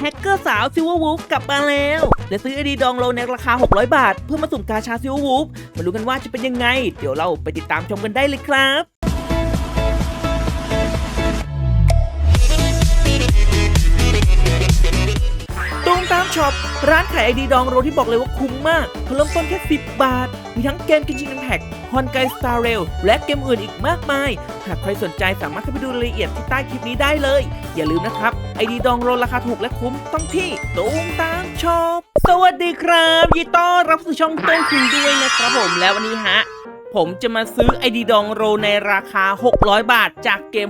แฮกเกอร์สาวซิวเวอร์วูฟกลับมาแล้ว และซื้อไอดีดองโลในราคา 600 บาท เพื่อมาสุ่มกาชาซิวเวอร์วูฟมารู้กันว่าจะเป็นยังไง เดี๋ยวเราไปติดตามชมกันได้เลยครับ ตามช็อปร้านขายไอดีดองโรที่บอกเลยว่าคุ้มมากเริ่มต้นแค่ 10 บาท มีทั้งเกมกินชิงแพ็กฮอนไกสตาร์เรลและเกมอื่นอีกมากมาย หากใครสนใจสามารถเข้าไปดูรายละเอียดที่ใต้คลิปนี้ได้เลย อย่าลืมนะครับไอดีดองโรราคาถูกและคุ้มต้องที่ตูมตามช็อปสวัสดีครับยินดีต้อนรับสู่ช่องต้นคุณด้วยนะครับผมแล้ววันนี้ฮะผมจะมาซื้อไอดีดองโรในราคา 600 บาทจากเกม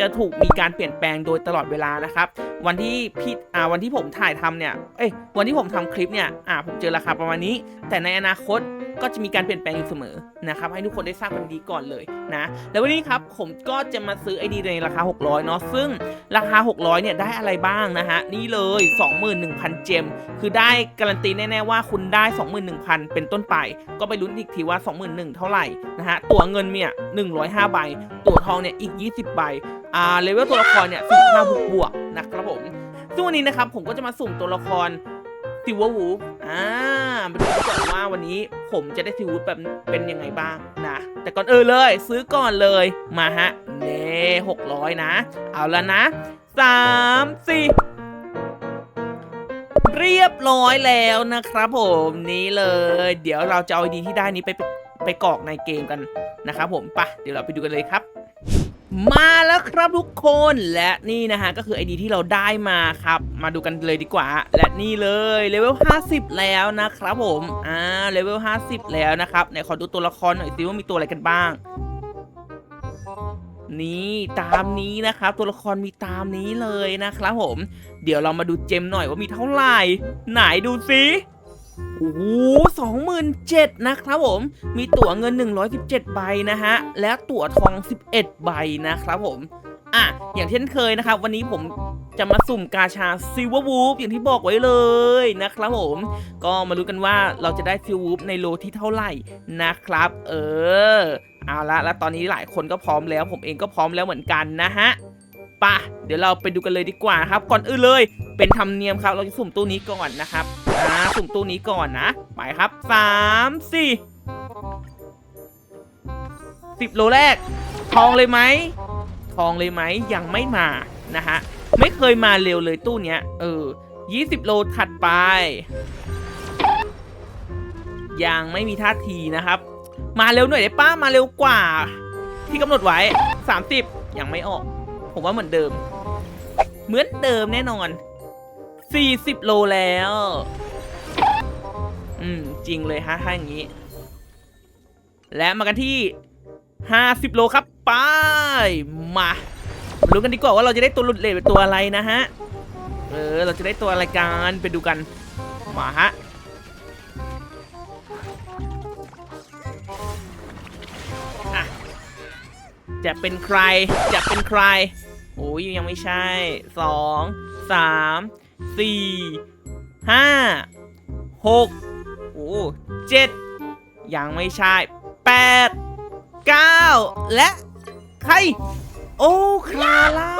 จะถูกมีการเปลี่ยนแปลงโดยตลอดเวลานะครับ วันที่พี่อ่าวันที่ผมถ่ายทำเนี่ยเอ้ยวันที่ผมทำคลิปเนี่ยอ่าผมเจอราคาประมาณนี้ แต่ในอนาคตก็จะมีการเปลี่ยนแปลงอยู่เสมอนะครับให้ทุกคนได้ทราบกันดีก่อนเลยนะแล้ววันนี้ครับผมก็จะมาซื้อไอดีในราคา 600เนาะซึ่งราคา 600เนี่ยได้อะไรบ้างนะฮะนี่เลย 21,000 เจม คือได้การันตีแน่ๆว่าคุณได้ 21,000 เป็นต้นไป ก็ไปลุ้นอีกทีว่า 21,000 เท่าไหร่นะฮะตัวเงินเนี่ย105ใบตัวทองเนี่ยอีก 20 ใบ อ่าเลเวลตัวละครเนี่ย45บวกบวกนะครับผมซึ่งวันนี้นะครับผมก็จะมาสุ่มตัวละครซิลเวอร์วูฟอ่ามาดูกันก่อนว่าวันนี้ผมจะได้ซิลเวอร์แบบเป็นยังไงบ้างนะ แต่ก่อนเออเลย ซื้อก่อนเลยมาฮะเน่หกร้อยนะ เอาแล้วนะสามสี่เรียบร้อยแล้วนะครับผมนี่เลย เดี๋ยวเราจะเอาดีที่ได้นี้ไปไปกรอกในเกมกันนะครับผมปะเดี๋ยวเราไปดูกันเลยครับ มาแล้วครับทุกคนและนี่นะฮะก็คือไอดีที่เราได้มาครับ มาดูกันเลยดีกว่า และนี่เลยเลเวล 50 แล้วนะครับผมอ่าเลเวล 50 แล้วนะครับไหนขอดูตัวละครหน่อยสิว่ามีตัวอะไรกันบ้าง นี่ตามนี้นะครับ ตัวละครมีตามนี้เลยนะครับผม เดี๋ยวเรามาดูเจมหน่อยว่ามีเท่าไหร่ ไหนดูสิ โอ้โหสองหมื่นเจ็ดนะครับผม มีตั๋วเงิน 117 ใบนะฮะ และตั๋วทอง 11 ใบนะครับผม อะ อย่างเช่นเคยนะครับ วันนี้ผมจะมาสุ่มกาชาซิลเวอร์วูฟอย่างที่บอกไว้เลยนะครับผม ก็มารู้กันว่าเราจะได้ซิลวูฟในโลที่เท่าไหร่นะครับ เออ เอาละ แล้วตอนนี้หลายคนก็พร้อมแล้ว ผมเองก็พร้อมแล้วเหมือนกันนะฮะป่ะเดี๋ยวเราไปดูกันเลยดีกว่าครับ ก่อนอื่นเลย เป็นธรรมเนียมครับ เราจะสุ่มตู้นี้ก่อนนะครับอ่าสุ่มตู้นี้ก่อนนะ ไปครับสามสี่สิบโลแรก ทองเลยไหมทองเลยไหมยังไม่มานะฮะไม่เคยมาเร็วเลยตู้เนี้ย เออยี่สิบโลถัดไป ยังไม่มีท่าทีนะครับ มาเร็วหน่อยได้ป้ามาเร็วกว่า ที่กำหนดไว้30ยังไม่ออก ผมว่าเหมือนเดิม เหมือนเดิมแน่นอน 40 โลแล้ว อืม จริงเลยฮะถ้าอย่างนี้ และมากันที่ 50 โลครับ ไป มารู้กันดีกว่าว่าเราจะได้ตัวหลุดเลทเป็นตัวอะไรนะฮะ เออ เราจะได้ตัวอะไรกันไปดูกัน มาฮะอะจะเป็นใคร จะเป็นใคร โอ้ยยังไม่ใช่สองสาม สี่ห้าหกโอ้เจ็ดยังไม่ใช่แปดเก้าและใคร โอ้คลาล่า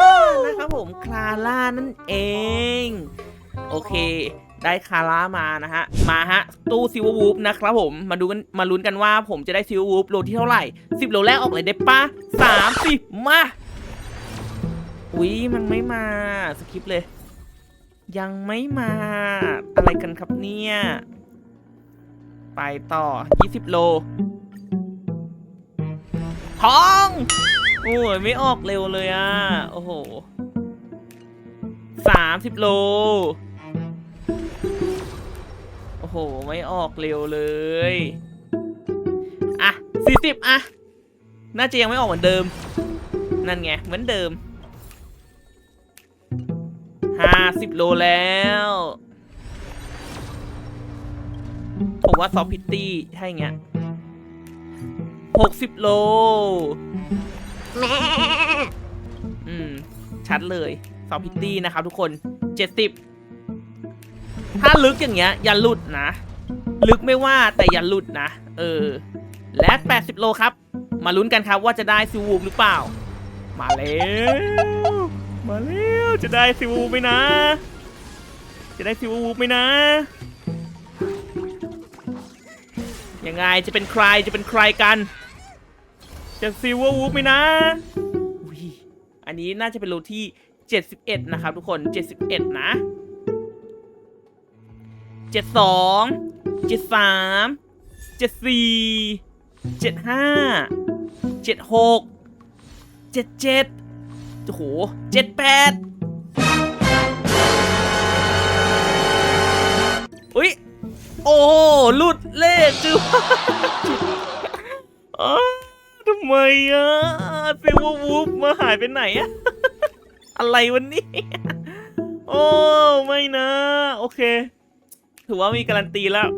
นะครับผมคลาล่านั่นเอง โอเค ได้คาร่ามานะฮะ มาฮะ ตู้ซิลเวอร์วูฟนะครับผม มาดูกันมาลุ้นกันว่าผมจะได้ซิลเวอร์วูฟโลที่เท่าไหร่สิบโลแรกออกเลยได้ปะสามสิบมา อุ๊ยมันไม่มา สคริปเลย ยังไม่มา อะไรกันครับเนี่ย ไปต่อ 20 โลทองโอ้ยไม่ออกเร็วเลยอะ โอ้โห30โล โอ้โห ไม่ออกเร็วเลย อะ40อะ น่าจะยังไม่ออกเหมือนเดิม นั่นไง เหมือนเดิม สิบโลแล้ว ผมว่าซอฟพิตตี้ใช่เงี้ยหกสิบโล อืม ชัดเลยซอฟพิตตี้นะครับทุกคนเจ็ดสิบถ้าลึกอย่างเงี้ย อย่าหลุดนะ ลึกไม่ว่าแต่อย่าหลุดนะ เออ และ80โลครับ มาลุ้นกันครับว่าจะได้ซิวูมหรือเปล่า มาแล้ว มาแล้วจะได้ซิวูไหมนะ จะได้ซิวูไหมนะ ยังไงจะเป็นใครจะเป็นใครกัน จะซิววูฟไหมนะอันนี้น่าจะเป็นโลที่ 71 นะครับทุกคน 71 นะ 72 73 74 75 76 77 โอ้โห78อุ้ย โอ้หลุดเลขจืออ้าวทำไมอะซิววูฟมาหายไปไหนอะอะไรวันนี้ โอ้ ไม่นะ โอเค ถือว่ามีการันตีแล้ว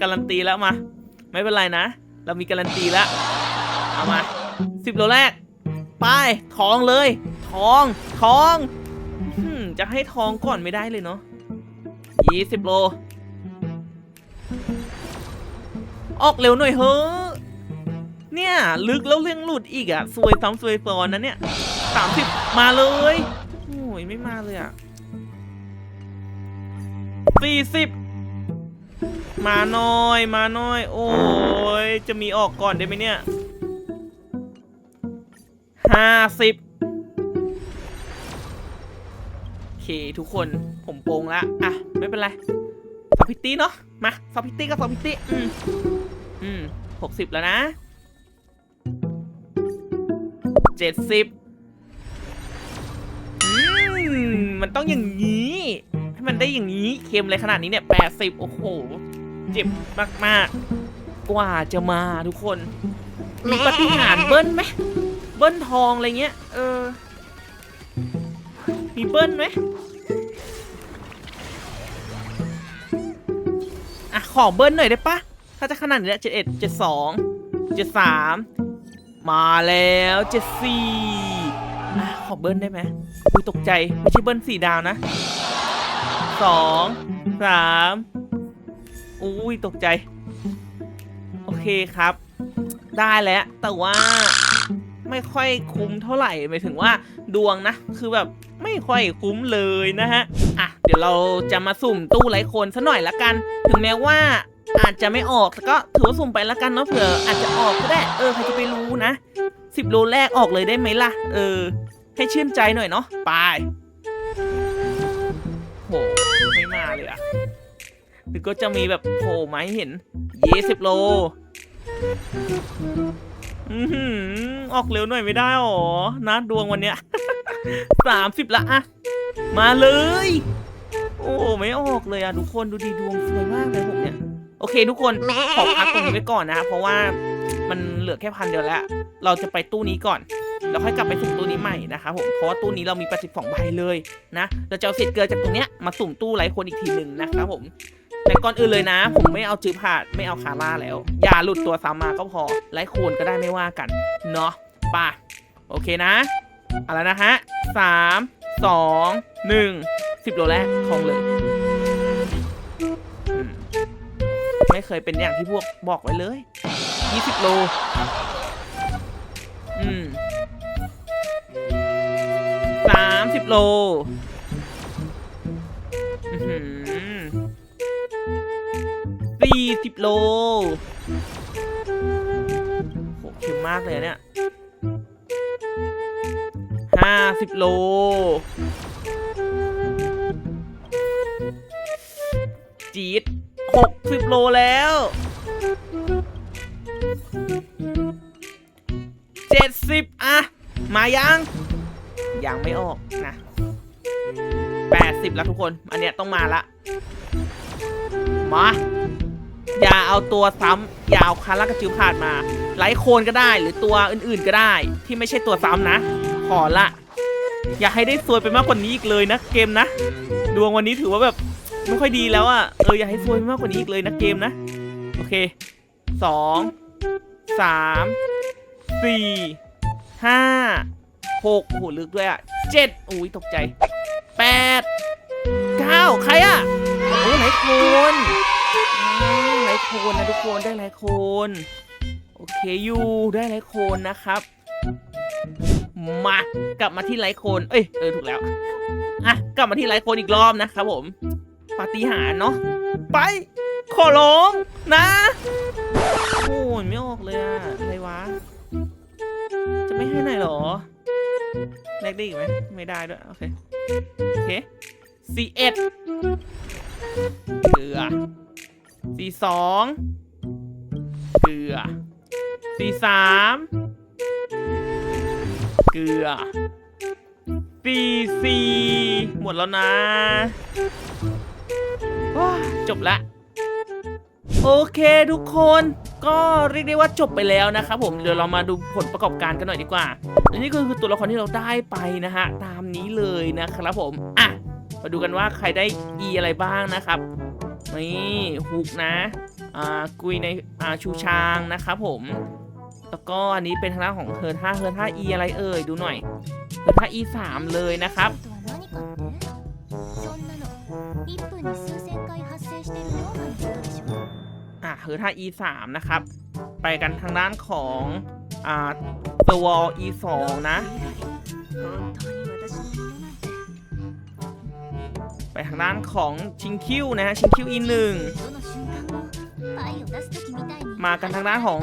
การันตีแล้วมา ไม่เป็นไรนะ เรามีการันตีแล้ว เอามาสิบโลแรก ไป ทองเลย ทอง ทองอจะให้ทองก่อนไม่ได้เลยเนาะยี่สิบโล ออกเร็วหน่อยเฮ้อเนี่ย ลึกแล้วเรื่องหลุดอีกอะซวยซ้ำซวยซ้อนนะเนี่ยสามสิบมาเลยโอ้ยไม่มาเลยอะสี่สิบมาหน่อยมาหน่อย โอ้ยจะมีออกก่อนได้ไหมเนี่ยห้าสิบ เคทุกคนผมโปรงละอะไม่เป็นไรซอฟพิตตี้เนาะมาซอฟพิตตี้ก็ซอฟพิตตี้อืมอืมหกสิบแล้วนะเจ็ดสิบอืมมันต้องอย่างนี้ ให้มันได้อย่างนี้ เค็มเลยขนาดนี้เนี่ยแปดสิบโอ้โห เจ็บมากๆกกว่าจะมาทุกคน มีปฏิหารเบิ้ลไหม เบิ้ลทองอะไรเงี้ย เออ เบิ้ลไหมอะ ขอเบิ้ลหน่อยได้ปะ ถ้าจะขนาดนี้เจ็ดเอ็ดเจ็ดสองเจ็ดสามมาแล้วเจ็ดสี่อะ ขอเบิ้ลได้ไหมอุ้ยตกใจ ไม่ใช่เบิ้ลสี่ดาวนะสองสามอุ้ยตกใจ โอเคครับ ได้แล้วแต่ว่า ไม่ค่อยคุ้มเท่าไหร่หมายถึงว่าดวงนะ คือแบบไม่ค่อยคุ้มเลยนะฮะอะเดี๋ยวเราจะมาสุ่มตู้ไร้คนซะหน่อยละกัน ถึงแม้ว่าอาจจะไม่ออกแต่ก็ถือว่าสุ่มไปละกันเนาะเผื่ออาจจะออกก็ได้ เออใครจะไปรู้นะสิบโลแรกออกเลยได้ไหมล่ะ เออ ให้ชื่นใจหน่อยเนาะไปโหไม่มาเลยอะหรือก็จะมีแบบโผล่มาให้เห็นยี่สิบโล อือหือออกเร็วหน่อยไม่ได้หรอนะดวงวันเนี้ย สามสิบละอะมาเลย โอ้ไม่ออกเลยอะทุกคนดูดีดวงสวยมากเลยผมเนี่ยโอเค ทุกคนขอพักตรงนี้ไว้ก่อนนะเพราะว่ามันเหลือแค่พันเดียวแล้ว เราจะไปตู้นี้ก่อนแล้วค่อยกลับไปสุ่มตู้นี้ใหม่นะครับผมเพราะว่าตู้นี้เรามี82ใบเลยนะเราจะเอาเศษเกลือจากตรงเนี้ยมาสุ่มตู้ไร้คนอีกทีหนึ่งนะครับผม แต่ก่อนอื่นเลยนะ ผมไม่เอาจือผาดไม่เอาคาร่าแล้ว อย่าหลุดตัวซ้ำมาก็พอไร้โคนก็ได้ไม่ว่ากัน เนาะป่ะ โอเคนะเอาล้วนะฮะสามสองหนึ่งสิบโลแรกทองเลยไม่เคยเป็นอย่างที่พวกบอกไว้เลยยี่สิบโล อืมสามสิบโล 40 โลโหเข็มมากเลยเนี่ย 50 โล จีด60 โลแล้ว 70 อะ มายัง ยังไม่ออกนะ80 แล้วทุกคน อันเนี้ยต้องมาละ มา อย่าเอาตัวซ้ำอย่าเอาคาร่ากระจิวผ่านมาไลโคนก็ได้หรือตัวอื่นๆก็ได้ ที่ไม่ใช่ตัวซ้ำนะ ขอละ อย่าให้ได้ซวยไปมากกว่านี้อีกเลยนะเกมนะ ดวงวันนี้ถือว่าแบบไม่ค่อยดีแล้วอะเอออยากให้ซวยไปมากกว่านี้อีกเลยนะเกมนะ โอเคสองสามสี่ห้าหกโหลึกด้วยอะเจ็ดอุ้ยตกใจแปดเก้าใครอะโอ้ยหลายคน อืมหลายคนนะทุกคนได้หลายคนโอเคอยู่ได้หลายคนนะครับ มากลับมาที่ไลฟ์โคนเอ้ยเออถูกแล้วอะกลับมาที่ไลฟ์โคนอีกรอบนะครับผมปาฏิหาริย์เนาะไป ขอร้องนะโอ้ยไม่ออกเลยอะอะไรวะ จะไม่ให้ไหนหรอแลกได้อีกไหมไม่ได้ด้วย โอเค โอเคสี่เอ็ดเกลือ สี่สองเกลือสี่สามเกลือสี่สี่หมดแล้วนะว้าจบละโอเคทุกคนก็เรียกได้ว่าจบไปแล้วนะครับผมเดี๋ยวเรามาดูผลประกอบการกันหน่อยดีกว่าอันนี้ก็คือตัวละครที่เราได้ไปนะฮะตามนี้เลยนะครับผมอะมาดูกันว่าใครได้ E อะไรบ้างนะครับ นี่ฮุกนะอ่ากุยในอ่าชูชางนะครับผม แล้วก็อันนี้เป็นทางด้านของเฮอร์ท่าเฮอร์ท่าอีอะไรเอ่ยดูหน่อยเฮอร์ท่าอีสามเลยนะครับอ่าเฮอร์ท่าอีสามนะครับ ไปกันทางด้านของอ่าตัวอีสองนะ ไปทางด้านของชิงคิวนะฮะชิงคิวอินหนึ่งมากันทางด้านของ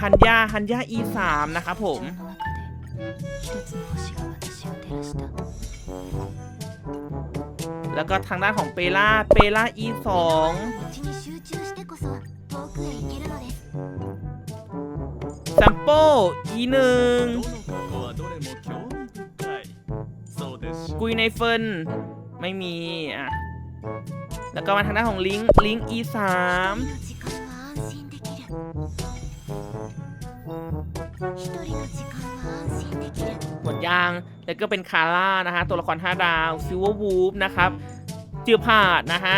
ฮันย่าฮันยะอีสามนะครับผมแล้วก็ทางด้านของเปล่าเปล่าองซัมโป e 1กุยในเฟิน ไม่มี อะ แล้วก็มาทางด้านของลิงค์ลิงค์ e สามหมดยาง แล้วก็เป็นคาร่านะฮะ ตัวละคร 5 ดาวซิวเวอร์วูฟนะครับเจือผาดนะฮะ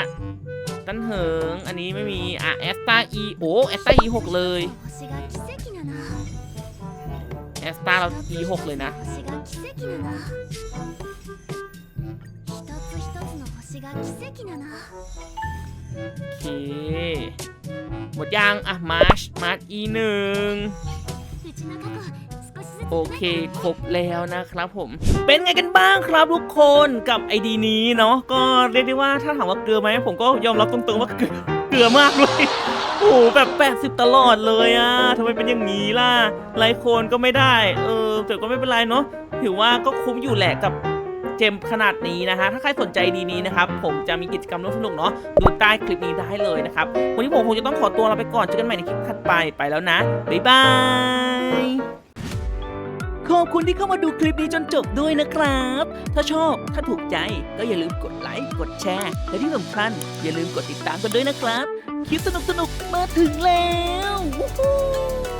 ตั้นเหิง อันนี้ไม่มี อะแอสตาอีโอแอสตาอีหกเลยแอสตาเราอีหกเลยนะ つの星が奇跡なの โอเค หมดยาง อ่ะ มาร์ช มาร์ช E 1 うちの過去少しずつ โอเค ครบแล้วนะครับผม เป็นไงกันบ้างครับทุกคนกับไอดีนี้เนาะ ก็เรียกได้ว่าถ้าถามว่าเกลือไหมผมก็ยอมรับตรงๆว่าเกลือเกลือมากเลย โอ้โหแบบ 80 ตลอดเลยอะทำไมเป็นอย่างนี้ล่ะไลโคนก็ไม่ได้ เออ แต่ก็ไม่เป็นไรเนาะ ถือว่าก็คุ้มอยู่แหละกับ เจมขนาดนี้นะคะถ้าใครสนใจดีนี้นะครับผมจะมีกิจกรรมร่วมสนุกเนาะดูใต้คลิปนี้ได้เลยนะครับวันนี้ผมคงจะต้องขอตัวลาไปก่อนเจอกันใหม่ในคลิปถัดไปไปแล้วนะบ๊ายบายขอบคุณที่เข้ามาดูคลิปนี้จนจบด้วยนะครับ ถ้าชอบถ้าถูกใจก็อย่าลืมกดไลค์กดแชร์ และที่สำคัญอย่าลืมกดติดตามกันด้วยนะครับ คลิปสนุกๆมาถึงแล้วว